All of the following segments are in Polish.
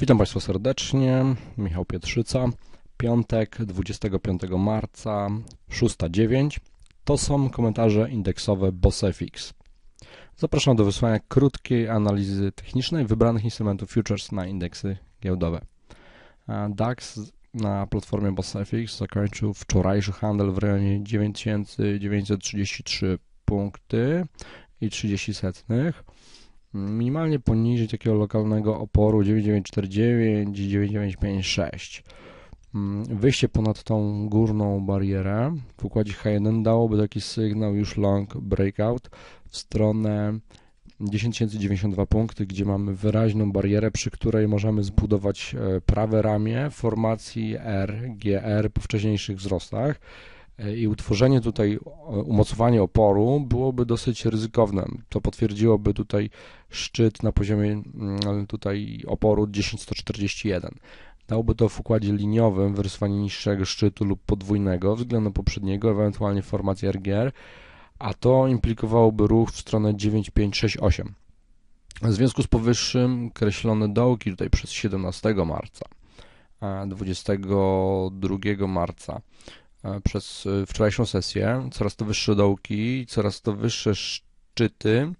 Witam Państwa serdecznie. Michał Pietrzyca. Piątek, 25 marca, 6.09. To są komentarze indeksowe BOSEFIX. Zapraszam do wysłania krótkiej analizy technicznej wybranych instrumentów futures na indeksy giełdowe. DAX na platformie BOSEFIX zakończył wczorajszy handel w rejonie 9933 punkty i 30 setnych minimalnie poniżej takiego lokalnego oporu 9949 i 9956. Mm, wyjście ponad tą górną barierę w układzie H1 dałoby taki sygnał już long breakout w stronę 10092 punkty, gdzie mamy wyraźną barierę, przy której możemy zbudować e, prawe ramię formacji R, GR po wcześniejszych wzrostach i utworzenie tutaj, umocowanie oporu byłoby dosyć ryzykowne. To potwierdziłoby tutaj szczyt na poziomie mm, tutaj oporu 10141. Dałoby to w układzie liniowym wyrysowanie niższego szczytu lub podwójnego względem poprzedniego, ewentualnie formację RGR, a to implikowałoby ruch w stronę 9568. W związku z powyższym kreślone dołki tutaj przez 17 marca, 22 marca E, przez e, wczorajszą sesję. Coraz to wyższe dołki, coraz to wyższe szczyty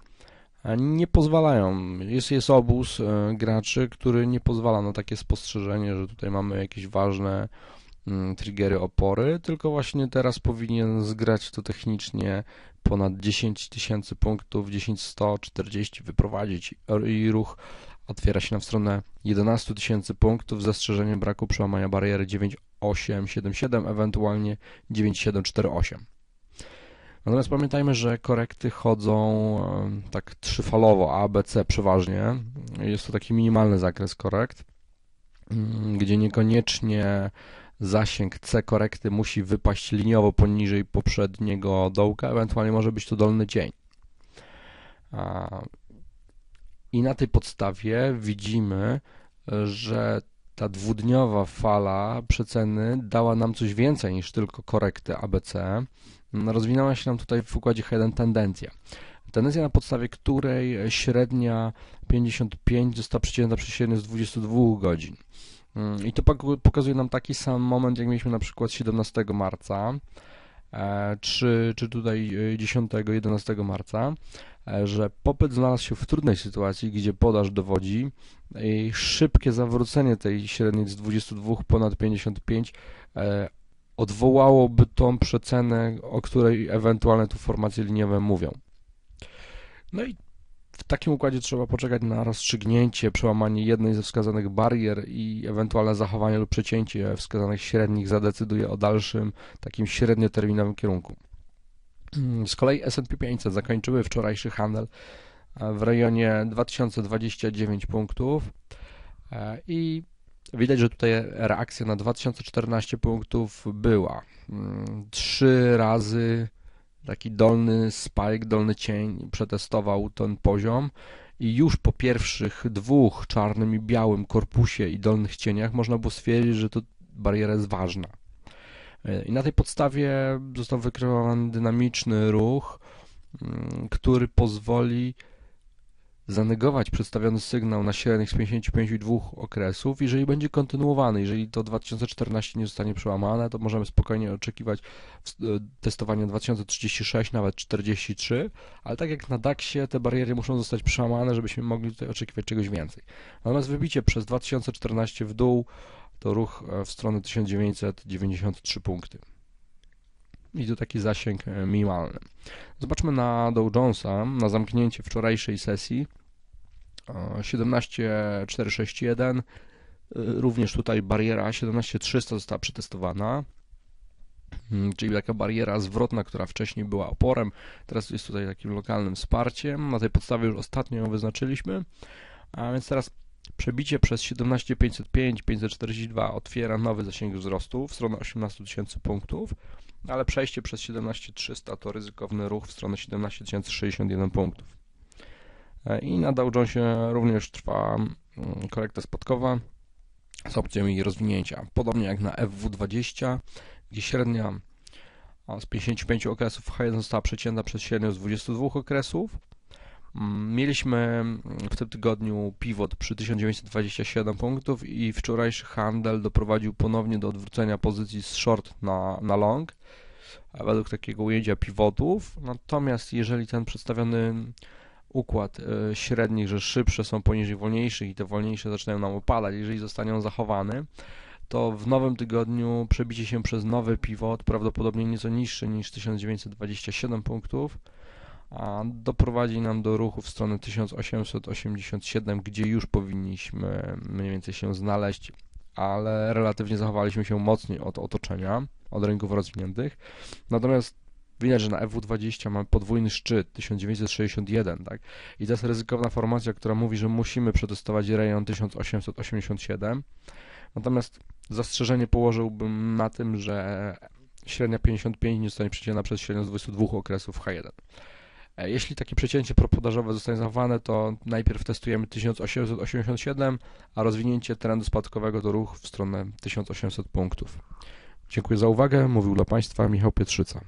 e, nie pozwalają. Jest, jest obóz graczy, który nie pozwala na takie spostrzeżenie, że tutaj mamy jakieś ważne mm, triggery opory, tylko właśnie teraz powinien zgrać to technicznie ponad 10 tysięcy punktów, 10 140 wyprowadzić i ruch otwiera się na stronę 11 tysięcy punktów z zastrzeżeniem braku przełamania bariery 9877, ewentualnie 9748. Natomiast pamiętajmy, że korekty chodzą tak trzyfalowo, A, B, C przeważnie. Jest to taki minimalny zakres korekt, mm, gdzie niekoniecznie zasięg C korekty musi wypaść liniowo poniżej poprzedniego dołka, ewentualnie może być to dolny cień. I na tej podstawie widzimy, że ta dwudniowa fala przeceny dała nam coś więcej niż tylko korektę ABC. Rozwinęła się nam tutaj w układzie H1 tendencja. Tendencja, na podstawie której średnia 55 została przecięta przez średnią z 22 godzin. I to pokazuje nam taki sam moment, jak mieliśmy na przykład 17 marca, e, czy, czy tutaj 10-11 marca, E, że popyt znalazł się w trudnej sytuacji, gdzie podaż dowodzi i szybkie zawrócenie tej średniej z 22 ponad 55 e, odwołałoby tą przecenę, o której ewentualne tu formacje liniowe mówią. No i w takim układzie trzeba poczekać na rozstrzygnięcie, przełamanie jednej ze wskazanych barier i ewentualne zachowanie lub przecięcie wskazanych średnich zadecyduje o dalszym takim średnioterminowym kierunku. Mm, z kolei S&P 500 zakończyły wczorajszy handel e, w rejonie 2029 punktów e, i widać, że tutaj reakcja na 2014 punktów była. Mm, trzy razy taki dolny spike, dolny cień przetestował ten poziom i już po pierwszych dwóch czarnym i białym korpusie i dolnych cieniach można było stwierdzić, że to bariera jest ważna. E, I na tej podstawie został wykreowany dynamiczny ruch, mm, który pozwoli zanegować przedstawiony sygnał na średnich z 55,2 okresów. Jeżeli będzie kontynuowany, jeżeli to 2014 nie zostanie przełamane, to możemy spokojnie oczekiwać e, testowania 2036, nawet 43, ale tak jak na DAX-ie te bariery muszą zostać przełamane, żebyśmy mogli tutaj oczekiwać czegoś więcej. Natomiast wybicie przez 2014 w dół to ruch e, w stronę 1993 punkty. I to taki zasięg e, minimalny. Zobaczmy na Dow Jonesa, na zamknięcie wczorajszej sesji 17461 e, również tutaj bariera 17300 została przetestowana mm, czyli taka bariera zwrotna, która wcześniej była oporem, teraz jest tutaj takim lokalnym wsparciem. Na tej podstawie już ostatnio ją wyznaczyliśmy, a więc teraz Przebicie przez 17505, 542 otwiera nowy zasięg wzrostu w stronę 18 tysięcy punktów, ale przejście przez 17300 to ryzykowny ruch w stronę 17061 punktów. E, I na Dow Jonesie również trwa mm, korekta spadkowa z opcją jej rozwinięcia. Podobnie jak na FW20, gdzie średnia z 55 okresów H1 została przecięta przez średnią z 22 okresów, Mieliśmy w tym tygodniu pivot przy 1927 punktów i wczorajszy handel doprowadził ponownie do odwrócenia pozycji z short na, na long według takiego ujęcia pivotów. Natomiast jeżeli ten przedstawiony układ e, średnich, że szybsze są poniżej wolniejszych i te wolniejsze zaczynają nam opadać, jeżeli zostanie on zachowany, to w nowym tygodniu przebicie się przez nowy pivot, prawdopodobnie nieco niższy niż 1927 punktów, a doprowadzi nam do ruchu w stronę 1887, gdzie już powinniśmy mniej więcej się znaleźć, ale relatywnie zachowaliśmy się mocniej od otoczenia, od rynków rozwiniętych. Natomiast widać, że na FW20 mamy podwójny szczyt 1961, tak? I to jest ryzykowna formacja, która mówi, że musimy przetestować rejon 1887. Natomiast zastrzeżenie położyłbym na tym, że średnia 55 nie zostanie przecięta przez średnią z 22 okresów H1. E, jeśli takie przecięcie propodażowe zostanie zachowane, to najpierw testujemy 1887, a rozwinięcie trendu spadkowego to ruch w stronę 1800 punktów. Dziękuję za uwagę. Mówił dla Państwa Michał Pietrzyca.